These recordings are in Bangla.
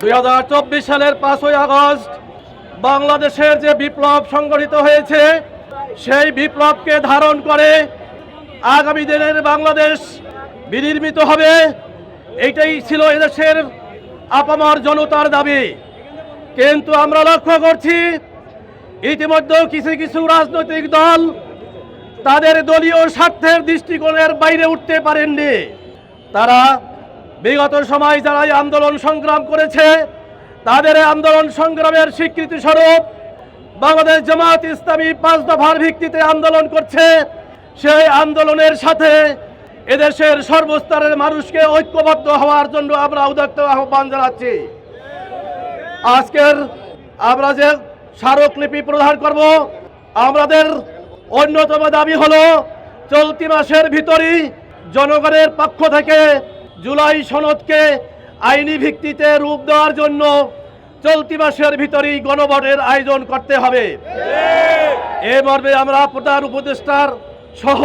দুই হাজার চব্বিশ সালের পাঁচই আগস্ট বাংলাদেশের যে বিপ্লব সংগঠিত হয়েছে, সেই বিপ্লবকে ধারণ করে আগামী দিনের বাংলাদেশ বিনির্মিত হবে। এইটাই ছিল এদেশের আপামর জনতার দাবি। কিন্তু আমরা লক্ষ্য করছি, ইতিমধ্যেও কিছু কিছু রাজনৈতিক দল তাদের দলীয় স্বার্থের দৃষ্টিকোণের বাইরে উঠতে পারেননি। তারা বিগত সময় যারা আন্দোলন সংগ্রাম করেছে, তাদের আন্দোলন সংগ্রামের স্বীকৃতি স্বরূপ বাংলাদেশ জামাত ইসলামী পাঁচ দফার ভিত্তিতে আন্দোলন করছে। সেই আন্দোলনের সাথে এদেশের সর্বস্তরের মানুষকে ঐক্যবদ্ধ হওয়ার জন্য আমরা উদাত্ত আহ্বান জানাচ্ছি। আজকের আমরা যে স্মারকলিপি প্রদান করব, আমাদের অন্যতম দাবি হলো, চলতি মাসের ভিতরই জনগণের পক্ষ থেকে জুলাই সনদকে আইনি ভিত্তিতে রূপ দেওয়ার জন্য চলতি মাসের ভিতরেই গণভোটের আয়োজন করতে হবে। এ মর্মে আমরা প্রধান উপদেষ্টার সহ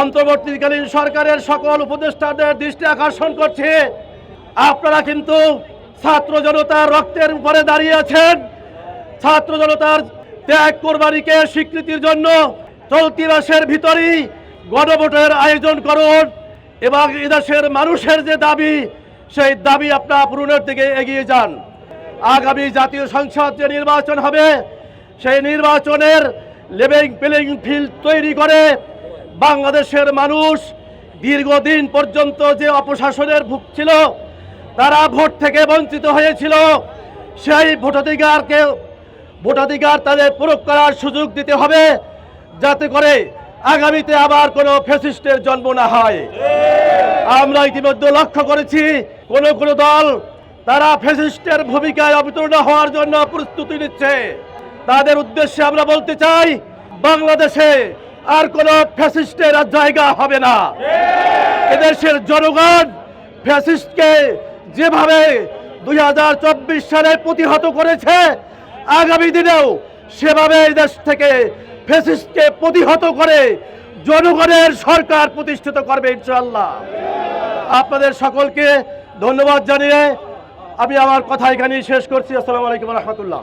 অন্তর্বর্তীকালীন সরকারের সকল উপদেষ্টাদের দৃষ্টি আকর্ষণ করছে। আপনারা কিন্তু ছাত্র জনতার রক্তের উপরে দাঁড়িয়ে আছেন। ছাত্র জনতার ত্যাগ কোরবানিকে স্বীকৃতির জন্য চলতি মাসের ভিতরেই গণভোটের আয়োজন করুন। এবং এদেশের মানুষের যে দাবি, সেই দাবি আপনার পূরণের দিকে এগিয়ে যান। আগামী জাতীয় সংসদ যে নির্বাচন হবে, সেই নির্বাচনের লেভিং প্লেইং ফিল্ড তৈরি করে বাংলাদেশের মানুষ দীর্ঘদিন পর্যন্ত যে অপশাসনের ভুগছিল তারা ভোট থেকে বঞ্চিত হয়েছিল। সেই ভোটাধিকারকে, ভোটাধিকার তাদের প্রয়োগ করার সুযোগ দিতে হবে, যাতে করে আগামীতে আবার কোনো ফেসিস্টের জন্ম না হয়। আমরা ইতিমধ্যে লক্ষ্য করেছি, কোন কোন দল তারা ফ্যাসিস্টের ভূমিকায় অবতীর্ণ হওয়ার জন্য প্রস্তুতি নিচ্ছে। তাদের উদ্দেশ্যে আমরা বলতে চাই, বাংলাদেশে আর কোন ফ্যাসিস্টের জায়গা হবে না। এদেশের জনগণ ফ্যাসিস্টকে যেভাবে দুই হাজার চব্বিশ সালে প্রতিহত করেছে, আগামী দিনেও সেভাবে এই দেশ থেকে ফ্যাসিস্টকে প্রতিহত করে জনগণের সরকার প্রতিষ্ঠিত করবে ইনশাল্লাহ আপনাদের সকলকে ধন্যবাদ জানিয়ে আমি আমার কথা এখানেই শেষ করছি। আসসালামু আলাইকুম রহমতুল্লাহ।